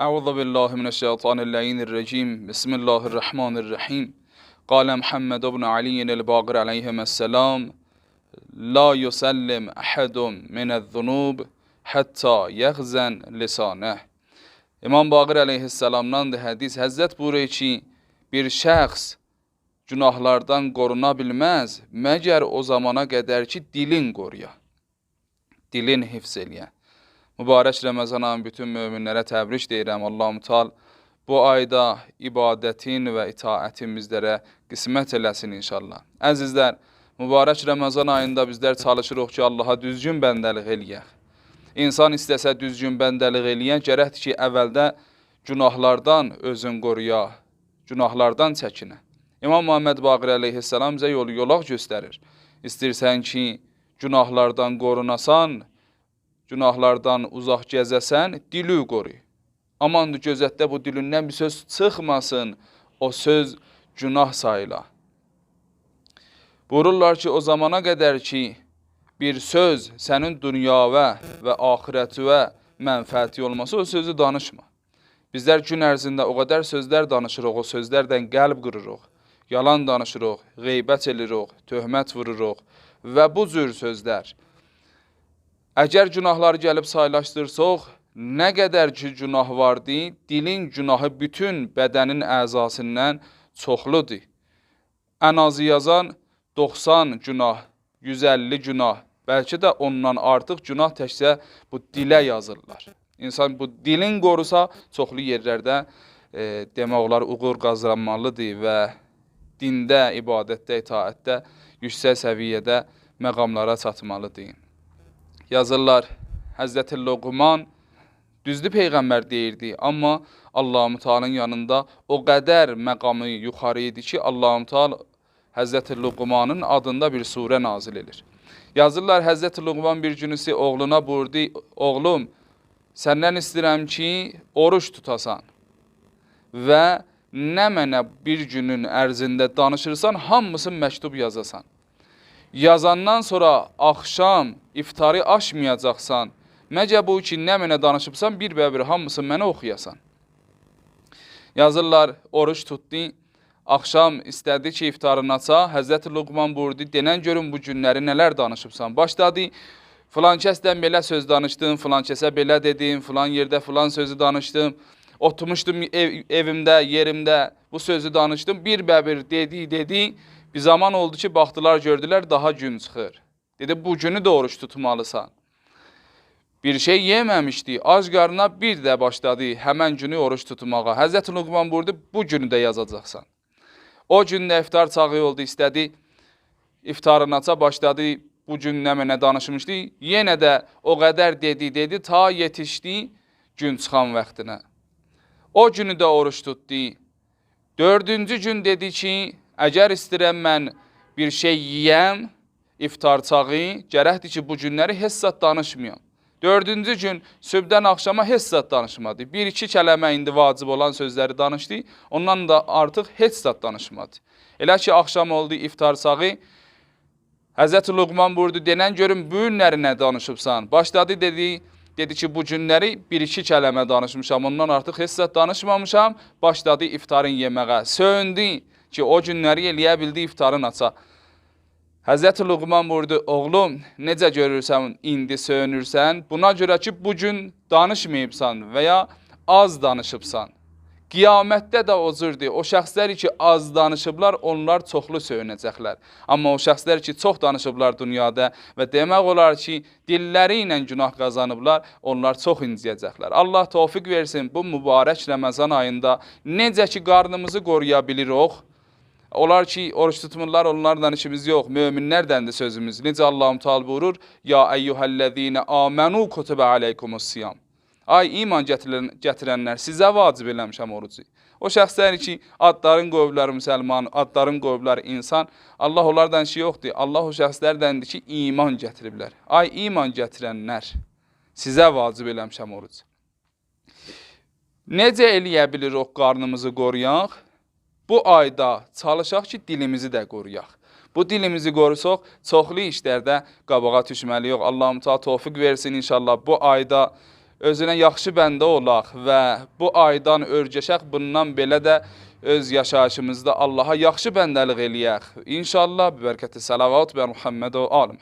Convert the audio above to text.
أعوذ بالله من الشيطان اللعين الرجيم بسم الله الرحمن الرحيم قال محمد بن علي الباقر عليهم السلام لا يسلم أحد من الذنوب hatta yəğzən lisanə. İmam Baqir əleyhissalamdan da hədis Həzrət buyurur ki, bir şəxs günahlardan qoruna bilməz, məgər o zamana qədər ki, dilin qoruya. Dilin hifz eləyə. Mübarək Ramazan ayının bütün möminlərə təbrik deyirəm. Allahum Teala bu ayda ibadətin və itaətin bizlərə qismət eləsin inşallah. Əzizlər, mübarək Ramazan ayında bizlər çalışırıq ki, Allaha düzgün bəndəlik eləyək. İnsan istəsə düzgün bəndəlik eləyən gərəkdir ki, əvvəldə günahlardan özün qoruya, günahlardan çəkinə. İmam Muhammed Baqir əleyhissalam bizə yolu yolaq göstərir. İstəyirsən ki, günahlardan qorunasan, günahlardan uzaq gəzəsən, dili qoru. Amandır gözətdə bu dilindən bir söz çıxmasın, o söz günah sayıla. Buyururlar ki, o zamana qədər ki, bir söz sənin dünyavə və axirətivə mənfəəti olmasa, o sözü danışma. Bizlər gün ərzində o qədər sözlər danışırıq, o sözlərdən qəlb qırırıq, yalan danışırıq, qeybət edirik, töhmət vururuq və bu cür sözlər. Əgər günahları gəlib saylaşdırsaq, nə qədər ki günah vardı, dilin günahı bütün bədənin əzasından çoxludur. Ən azı yazan 90 günah, 150 günah, bəlkə də ondan artıq günah təkcə bu dilə yazırlar. İnsan bu dilin qorusa, çoxlu yerlərdə e, demək olar uğur qazanmalıdır və dində, ibadətdə, itaətdə yüksək səviyyədə məqamlara çatmalıdır. Yazırlar, Həzrəti Loğman düzdür peyğəmbər deyirdi, amma Allah-u Teala'nın yanında o qədər məqamı yuxarı idi ki, Allah-u Teala Həzrəti Luqmanın adında bir surə nazil edir. Yazırlar Həzrəti Luqman bir günüsü oğluna buyurdu, oğlum səndən istəyirəm ki, oruç tutasan və nə mənə bir günün ərzində danışırsan, hamısını məktub yazasan. Yazandan sonra axşam iftarı aşmayacaqsan, məcə bu ki, nə mənə danışıbsan, bir bəbir hamısını mənə oxuyasan. Yazırlar, oruç tutdu, Axşam istədi ki, iftarını aça. Həzrəti Luqman buyurdu, denən görün bu günləri nələr danışıbsan. Başladı, filan kəsdən belə söz danışdım, filan kəsə belə dedim, filan yerdə filan sözü danışdım. Oturmuşdum ev, evimdə, yerimdə bu sözü danışdım. Bir bəbir dedi, dedi. Bir zaman oldu ki, baxdılar, gördülər, daha gün çıxır. Dedi, bu günü də oruç tutmalısan. Bir şey yeməmişdi, ac qarına bir də başladı həmən günü oruç tutmağa. Həzrəti Luqman buyurdu, bu günü də yazacaqsan. O gün də iftar çağı oldu, istədi. İftarını aça başladı. Bu gün nə mənə danışmışdı. Yenə də o qədər dedi, dedi, ta yetişdi gün çıxan vaxtına. O günü də oruç tutdu. Dördüncü gün dedi ki, əgər istəyirəm mən bir şey yeyəm, iftar çağı, gərəkdir ki, bu günləri heç zat danışmayam. Dördüncü gün sübdən axşama heç danışmadı. Bir-iki kələmə indi vacib olan sözləri danışdı. Ondan da artıq heç danışmadı. Elə ki, axşam oldu iftar sağı. Həzrəti Luqman buyurdu, denən görüm bu günləri nə danışıbsan? Başladı dedi, dedi ki, bu günləri bir-iki kələmə danışmışam. Ondan artıq heç danışmamışam. Başladı iftarın yeməyə. Söyündü ki, o günləri eləyə bildi iftarın aça. Həzrəti Luqman buyurdu, oğlum, necə görürsən, indi söyünürsən, buna görə ki, bu gün danışmayıbsan və ya az danışıbsan. Qiyamətdə də o cürdür. O şəxslər ki, az danışıblar, onlar çoxlu söyünəcəklər. Amma o şəxslər ki, çox danışıblar dünyada və demək olar ki, dilləri ilə günah qazanıblar, onlar çox inciyəcəklər. Allah tövfiq versin bu mübarək Ramazan ayında necə ki, qarnımızı qoruya bilirik, Onlar ki, oruç tutmurlar, onlardan işimiz yox. Möminlərdəndir sözümüz. Necə Allahum Teala buyurur? Ya eyyuhellezine amenu kutibe aleykumus siyam. Ay iman gətirən, gətirənlər, sizə vacib eləmişəm orucu. O şəxslər ki, adların qoyublar müsəlman, adların qoyublar insan, Allah onlardan şey yoxdur. Allah o şəxslərdəndir ki, iman gətiriblər. Ay iman gətirənlər, sizə vacib eləmişəm orucu. Necə eləyə bilirik qarnımızı qoruyaq? Bu ayda çalışaq ki, dilimizi də qoruyaq. Bu dilimizi qorusaq, çoxlu işlərdə qabağa düşməliyik. Allahım ta tövfiq versin inşallah bu ayda özünə yaxşı bəndə olaq və bu aydan örgəşək, bundan belə də öz yaşayışımızda Allaha yaxşı bəndəlik eləyək. İnşallah, bərəkəti salavat və Muhammed və alim.